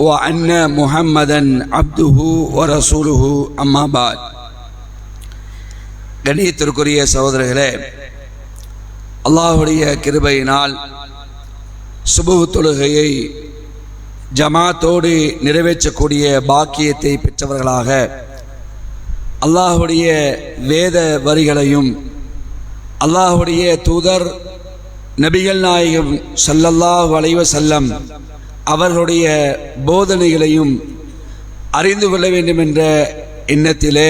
وان محمدا عبده ورسوله اما بعد கண்ணியத்திற்குரிய சகோதரர்களே அல்லாஹுடைய கிருபையினால் சுபு தொழுகையை ஜமாத்தோடு நிறைவேற்றக்கூடிய பாக்கியத்தை பெற்றவர்களாக அல்லாஹுடைய வேத வரிகளையும் அல்லாஹுடைய தூதர் நபிகள் நாயகம் ஸல்லல்லாஹு அலைஹி வஸல்லம் அவர்களுடைய போதனைகளையும் அறிந்து கொள்ள வேண்டும் என்ற எண்ணத்திலே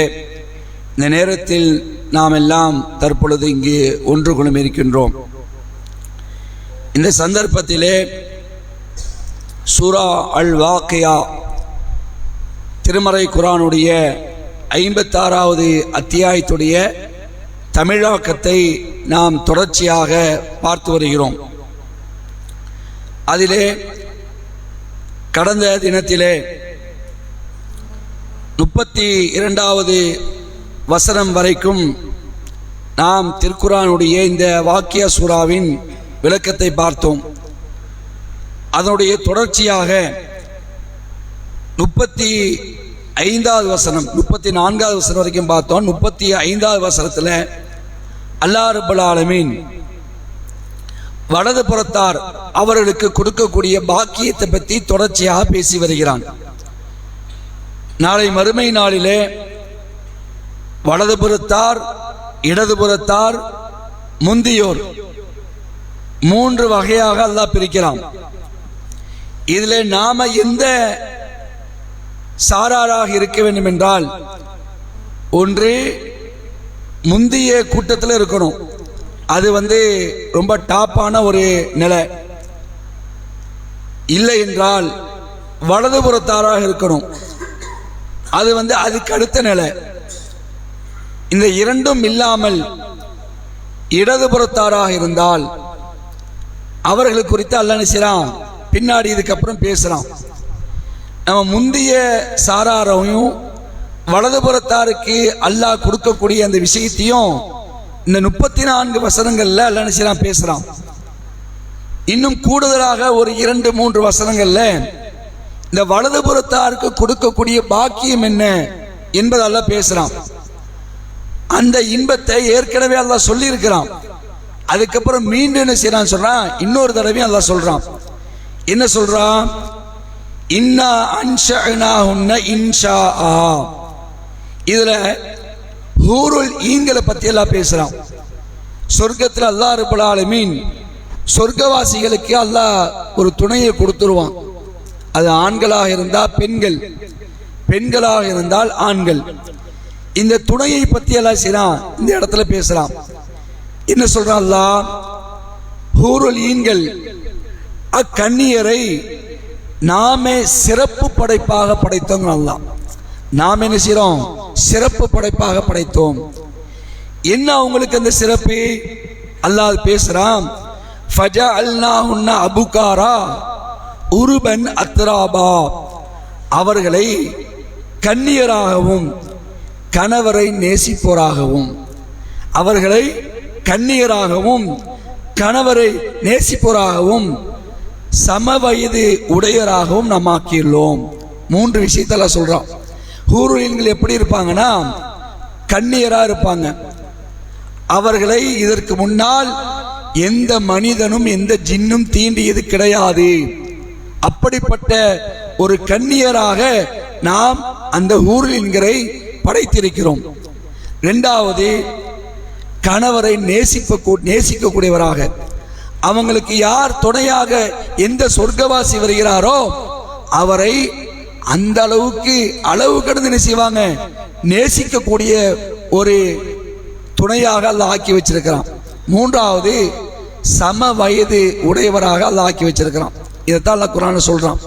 இந்த நேரத்தில் நாம் எல்லாம் தற்பொழுது இங்கு ஒன்று குழும் இருக்கின்றோம். இந்த சந்தர்ப்பத்திலே சூரா அல் வாக்கையா திருமறை குரானுடைய ஐம்பத்தாறாவது அத்தியாயத்துடைய தமிழாக்கத்தை நாம் தொடர்ச்சியாக பார்த்து வருகிறோம். அதிலே கடந்த தினத்திலே முப்பத்தி இரண்டாவது வசனம் வரைக்கும் நாம் திருக்குறானுடைய இந்த வாக்கிய சூறாவின் விளக்கத்தை பார்த்தோம். அதனுடைய தொடர்ச்சியாக முப்பத்தி ஐந்தாவது வசனம் முப்பத்தி நான்காவது வசனம் வரைக்கும் பார்த்தோம். முப்பத்தி ஐந்தாவது வசனத்தில் அல்லா ரபுல் ஆலமீன் வலது புறத்தார் அவர்களுக்கு கொடுக்கக்கூடிய பாக்கியத்தை பற்றி தொடர்ச்சியாக பேசி வருகிறான். நாளை மறுமை நாளிலே வலது புறத்தார் இடது புறத்தார் முந்தியோர் மூன்று வகையாக அல்லாஹ் பிரிக்கிறான். இதில் நாம எந்த சாராராக இருக்க வேண்டும் என்றால் ஒன்று முந்திய கூட்டத்தில் இருக்கணும். அது வந்து ரொம்ப டாப்பான ஒரு நிலை. இல்லை என்றால் வலதுபுறத்தாராக இருக்கணும். அது வந்து அதுக்கு அடுத்த நிலை. இந்த இரண்டும் இல்லாமல் இடதுபுறத்தாராக இருந்தால் அவர்கள் குறித்து அல்ல நினைச்சான் பின்னாடி இதுக்கப்புறம் பேசலாம் நம்ம முந்தைய சாராரையும் வலதுபுறத்தாருக்கு அல்லாஹ் கொடுக்கக்கூடிய அந்த விஷயத்தையும் இந்த முப்பத்தி நான்கு வசனங்களில் அல்ல நினைச்சான் பேசுகிறான் இன்னும் கூடுதலாக ஒரு இரண்டு மூன்று வசனங்களில் இந்த வலதுபுறத்தாருக்கு கொடுக்கக்கூடிய பாக்கியம் என்ன என்பதால பேசுகிறான் அந்த இன்பத்தை ஏற்கனவே அதெல்லாம் சொல்லியிருக்கிறான். அதுக்கப்புறம் மீண்டும் என்ன செய்யறான் சொல்றான் இன்னொரு தடவையும் அதெல்லாம் சொல்றான். என்ன சொல்றான்? இன்னா அன்ஷனாஹுன்ன இன்ஷா ஆ இதில் ஹூருல் ஈங்களை பத்தி எல்லாம் பேசுறான். சொர்க்கத்தில் அல்லாஹ் ரபுல் மீன் சொர்க்கவாசிகளுக்கு அல்லாஹ் ஒரு துணையை கொடுத்துருவான். அது ஆண்களாக இருந்தால் பெண்கள் பெண்களாக இருந்தால் ஆண்கள். இந்த துணையை பத்தி எல்லாம் செய்யறான் இந்த இடத்துல பேசுறான். என்ன சொல்றான் அல்லா ஹூருல் ஈன்கள் அக்கண்ணியரை நாமே சிறப்பு படைப்பாக படைத்தோம் அல்லாஹ். நாம் என்ன செய்யறோம் சிறப்பு படைப்பாக படைத்தோம். என்ன அவங்களுக்கு அந்த சிறப்பு? அல்லாஹ் பேசுறான் ஃபஜா அல்னா அபுகாரா உருபன் அத்ராபா. அவர்களை கன்னியராகவும் கணவரை நேசிப்போராகவும் அவர்களை கன்னியராகவும் கணவரை நேசிப்போராகவும் சம வயது உடையராகவும் நாம் ஆக்கியுள்ளோம். மூன்று விஷயத்தெல்லாம் சொல்றோம் ஹூருலின்கள் எப்படி இருப்பாங்கன்னா கண்ணியரா இருப்பாங்க. அவர்களை இதற்கு முன்னால் எந்த மனிதனும் எந்த ஜின்னும் தீண்டியது கிடையாது. அப்படிப்பட்ட ஒரு கண்ணியராக நாம் அந்த ஊர்லின்களை படைத்திருக்கிறோம். ரெண்டாவது கணவரை நேசிப்ப நேசிக்கக்கூடியவராக. அவங்களுக்கு யார் துணையாக எந்த சொர்க்கவாசி வருகிறாரோ அவரை அந்த அளவுக்கு அளவு கடந்து என்ன செய்வாங்க? நேசிக்கக்கூடிய ஒரு துணையாக அல்ல ஆக்கி வச்சிருக்கிறான். மூன்றாவது சம வயது உடையவராக அல்ல ஆக்கி வச்சிருக்கிறான். இதைத்தான் அல்ல குரான் சொல்கிறான்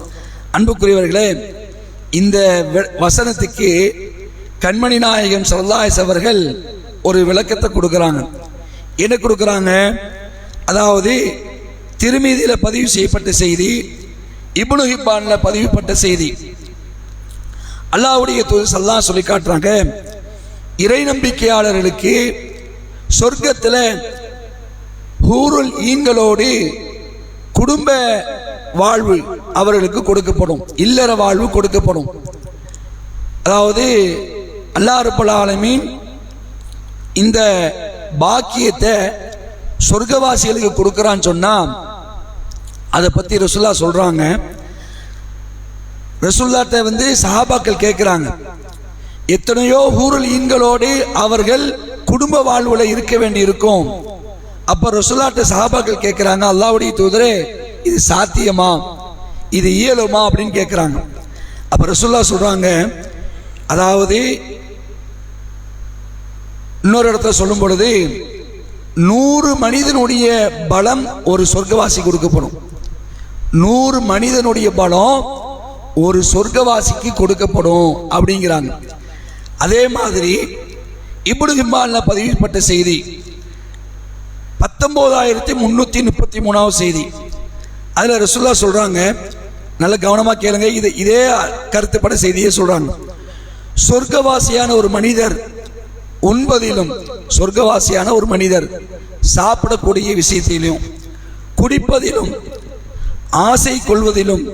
அன்புக்குரியவர்களே இந்த வசனத்துக்கு கண்மணி நாயகம் சல்லாஸ் அவர்கள் ஒரு விளக்கத்தை கொடுக்குறாங்க. என்ன கொடுக்குறாங்க? அதாவது திருமீதியில் பதிவு செய்யப்பட்ட செய்தி இப்னு ஹிப்பானில் பதிவுப்பட்ட செய்தி. அல்லாவுடைய தூது சல்லா சொல்லி காட்டுறாங்க இறை நம்பிக்கையாளர்களுக்கு சொர்க்கத்தில் ஹூருல் ஈன்களோடு குடும்ப வாழ்வு அவர்களுக்கு கொடுக்கப்படும் இல்லற வாழ்வு கொடுக்கப்படும். அதாவது அல்லாஹ் ஆலமீன் இந்த பாக்கியத்தை சொர்க்கவாசிகளுக்கு கொடுக்குறான்னு சொன்னால் அதை பற்றி ரசுல்லா சொல்கிறாங்க ரசுல்லாட்ட வந்து சஹாபாக்கள் கேட்குறாங்க எத்தனையோ ஊரல் ஈன்களோடு அவர்கள் குடும்ப வாழ்வுல இருக்க வேண்டி இருக்கும் அப்போ ரசுல்லாட்ட சஹாபாக்கள் கேட்குறாங்க அல்லாவுடைய தூதரே இது சாத்தியமா? இது இயலுமா? அப்படின்னு கேட்குறாங்க அப்போ ரசுல்லா சொல்கிறாங்க அதாவது இன்னொரு இடத்துல சொல்லும் பொழுது நூறு மனிதனுடைய பலம் ஒரு சொர்க்கவாசி கொடுக்கப்படும். நூறு மனிதனுடைய பலம் ஒரு சொர்க்கவாசிக்கு கொடுக்கப்படும் அப்படிங்கிறாங்க. அதே மாதிரி இப்படி ஹிம்பாலில் பதிவுப்பட்ட செய்தி பத்தொம்போதாயிரத்தி முந்நூற்றி முப்பத்தி மூணாவது செய்தி. அதில் ரசுல்லா சொல்கிறாங்க நல்ல கவனமாக கேளுங்க இது இதே கருத்துப்பட செய்தியே சொல்கிறாங்க சொர்க்கவாசியான ஒரு மனிதர் உண்பதிலும் சொர்க்கவாசியான ஒரு மனிதர் சாப்பிடக்கூடிய விஷயத்திலும் குடிப்பதிலும் ஆசை கொள்வதிலும்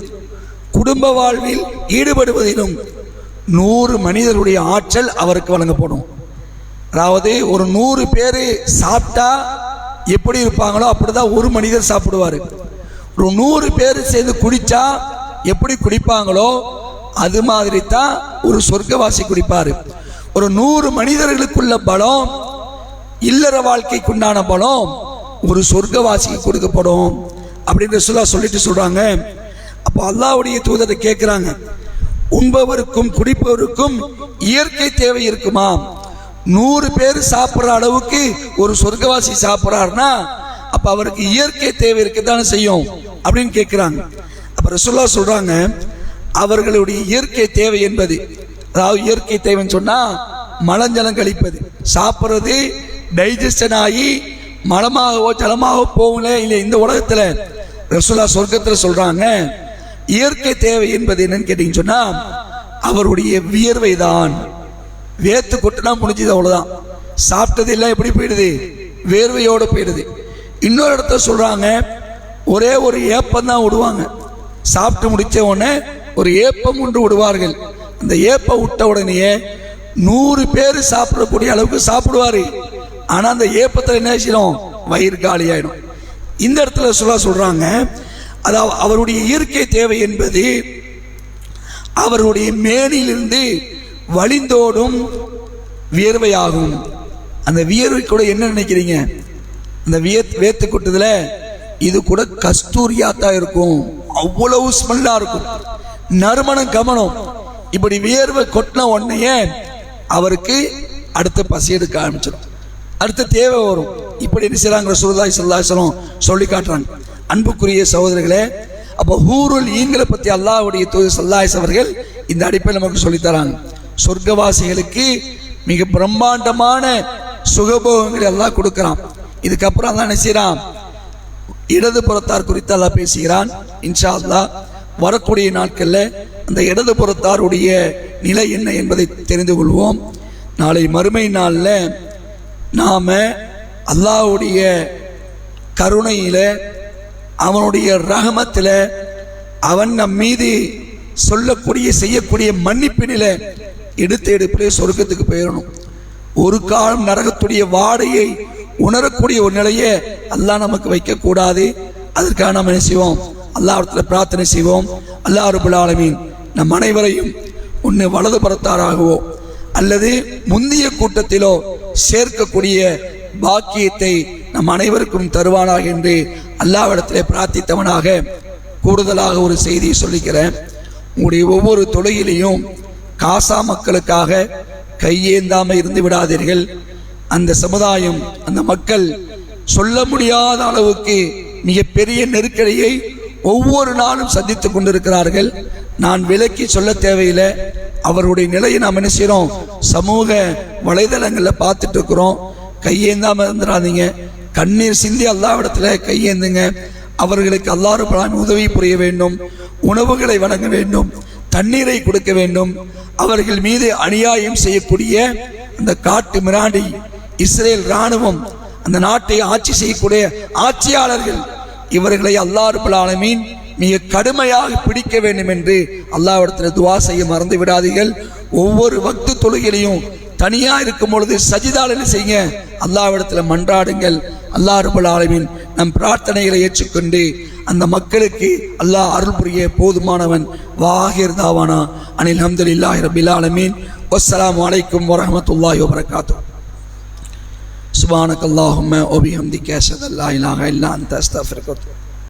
குடும்ப வாழ்வில் ஈடுபடுவதிலும் நூறு மனிதருடைய ஆற்றல் அவருக்கு வழங்கப்படும். அதாவது ஒரு நூறு பேர் சாப்பிட்டா எப்படி இருப்பாங்களோ அப்படிதான் ஒரு மனிதர் சாப்பிடுவார். ஒரு நூறு பேர் சேர்ந்து குடித்தா எப்படி குடிப்பாங்களோ அது மாதிரி தான் ஒரு சொர்க்கவாசி குடிப்பார். ஒரு நூறு மனிதர்களுக்குள்ள பலம் இல்லற வாழ்க்கைக்குண்டான பலம் ஒரு சொர்க்கவாசிக்கு கொடுக்கப்படும். அப்படின்னு சொல்ல சொல்லிட்டு சொல்கிறாங்க அப்போ அல்லாவுடைய தூதரை கேட்குறாங்க உண்பவருக்கும் குடிப்பவருக்கும் இயற்கை தேவை இருக்குமா? நூறு பேர் சாப்பிட்ற அளவுக்கு ஒரு சொர்க்கவாசி சாப்பிட்றாருன்னா அப்போ அவருக்கு இயற்கை தேவை இருக்கத்தானே செய்யும் அப்படின்னு கேட்குறாங்க அப்போ ரசுல்லா சொல்கிறாங்க அவர்களுடைய இயற்கை தேவை என்பது அதாவது இயற்கை தேவைன்னு சொன்னால் மலஞ்சலம் கழிப்பது. சாப்பிட்றது டைஜஷன் ஆகி மலமாகவோ ஜலமாகவோ போகல இல்லை இந்த உலகத்தில் ரசுல்லா சொர்க்கத்தில் சொல்கிறாங்க இயற்கை தேவை என்பது என்னன்னு கேட்டீங்கன்னு சொன்னால் அவருடைய வியர்வை தான் வேத்து கொட்டுனா முடிஞ்சது அவ்வளோதான் சாப்பிட்டது எல்லாம் எப்படி போயிடுது? வேர்வையோடு போயிடுது. இன்னொரு இடத்த சொல்கிறாங்க ஒரே ஒரு ஏப்பம் தான் விடுவாங்க. சாப்பிட்டு முடிச்ச உடனே ஒரு ஏப்பம் கொண்டு விடுவார்கள். அந்த ஏப்பம் விட்ட உடனேயே நூறு பேர் சாப்பிடக்கூடிய அளவுக்கு சாப்பிடுவார். ஆனால் அந்த ஏப்பத்தில் என்ன செய்யணும் வயிறு காலியாயிடும் இந்த இடத்துல சொல்ல சொல்கிறாங்க அதாவது அவருடைய இயற்கை தேவை என்பது அவருடைய மேனிலிருந்து வழிந்தோடும் வியர்வையாகும். அந்த வியர்வை கூட என்ன நினைக்கிறீங்க? அந்த வியத் வேத்து கொட்டுதுல இது கூட கஸ்தூரியாக தான் இருக்கும். அவ்வளவு ஸ்மெல்லாக இருக்கும். நறுமணம் கவனம் இப்படி வியர்வை கொட்டின உடனேயே அவருக்கு அடுத்த பசி எடுக்க ஆரம்பிச்சிடும் அடுத்த தேவை வரும். இப்படி என்ன செய்கிறாங்க சுருதாய் ஸல்லல்லாஹு சொல்லி காட்டுறாங்க. அன்புக்குரிய சகோதரர்களே அப்போ ஹூருல் ஈன்களை பற்றி அல்லாஹ்வுடைய தூது சல்லாஹ் அவர்கள் இந்த அடிப்பை நமக்கு சொல்லித் தராங்க சொர்க்கவாசிகளுக்கு மிக பிரம்மாண்டமான சுகபோகங்களை எல்லாம் கொடுக்குறான். இதுக்கப்புறம் தான் என்ன செய்றான்? இடது புறத்தார் குறித்து அல்லாஹ் பேசுகிறான். இன்ஷா அல்லாஹ் வரக்கூடிய நாட்களில் அந்த இடது புறத்தாருடைய நிலை என்ன என்பதை தெரிந்து கொள்வோம். நாளை மறுமை நாளில் நாம் அல்லாஹ்வுடைய கருணையில் அவனுடைய ரகமத்தில் அவன் நம் மீது சொல்லக்கூடிய செய்யக்கூடிய மன்னிப்பினில எடுத்த எடுப்பிலே சொர்க்கத்துக்கு போயிடணும் ஒரு காலம் நரகத்துடைய வாடையை உணரக்கூடிய ஒரு நிலையை அல்லாஹ் நமக்கு வைக்கக்கூடாது. அதற்காக நாம் என்ன செய்வோம்? அல்லாஹத்தில் பிரார்த்தனை செய்வோம். அல்லாஹ் ரபுல் ஆலமீன் நம் அனைவரையும் ஒன்று வலது புறத்தாராகவோ அல்லது முந்திய கூட்டத்திலோ சேர்க்கக்கூடிய பாக்கியத்தை நம் அனைவருக்கும் தருவானாக என்று அல்லாவிடத்திலே பிரார்த்தித்தவனாக கூடுதலாக ஒரு செய்தியை சொல்லிக்கிறேன். உங்களுடைய ஒவ்வொரு தொழுகையிலையும் காசா மக்களுக்காக கையேந்தாமல் இருந்து விடாதீர்கள். அந்த சமுதாயம் அந்த மக்கள் சொல்ல முடியாத அளவுக்கு மிகப்பெரிய நெருக்கடியை ஒவ்வொரு நாளும் சந்தித்து கொண்டிருக்கிறார்கள். நான் விலக்கி சொல்ல தேவையில்லை. அவருடைய நிலையை நாம் என்ன செய்கிறோம் சமூக வலைதளங்களில் பார்த்துட்டு இருக்கிறோம். கையேந்தாமல் இருந்துடாதீங்க கண்ணீர் சிந்தி அல்லாவிடத்தில் கையேந்துங்க அவர்களுக்கு அல்லாஹ் ரப்பல் உதவி புரிய வேண்டும். உணவுகளை வழங்க வேண்டும். தண்ணீரை கொடுக்க வேண்டும். அவர்கள் மீது அநியாயம் செய்யக்கூடிய அந்த காட்டு மிராண்டி இஸ்ரேல் ராணுவம் அந்த நாட்டை ஆட்சி செய்யக்கூடிய ஆட்சியாளர்கள் இவர்களை அல்லாறு பலாலமீன் மிக கடுமையாக பிடிக்க வேண்டும் என்று அல்லாவிடத்தில் துவா செய்ய மறந்து விடாதீர்கள். ஒவ்வொரு பக்து தொழுகையிலையும் தனியாக இருக்கும் பொழுது சஜிதால் செய்ய அல்லாவிடத்தில் மன்றாடுங்கள். அல்லாஹ் ரப்பல் ஆலமீன் நம் பிரார்த்தனைகளை ஏற்றுக்கொண்டு அந்த மக்களுக்கு அல்லாஹ் அருள் புரிய போதுமானவன் வாகிர் தாவானா. அனில் அஹமதுல்லாஹி ரபில் ஆலமீன். வஸ்ஸலாமு வலைக்கம் வரமத்துல்லாஹி வபரகாத்துஹு. சுபானக் அல்லாஹும்ம ஓபி அஷ்ஹது அல்லா இல்லாஹ இல்லா அந்த அஸ்தக்ஃபிருக்க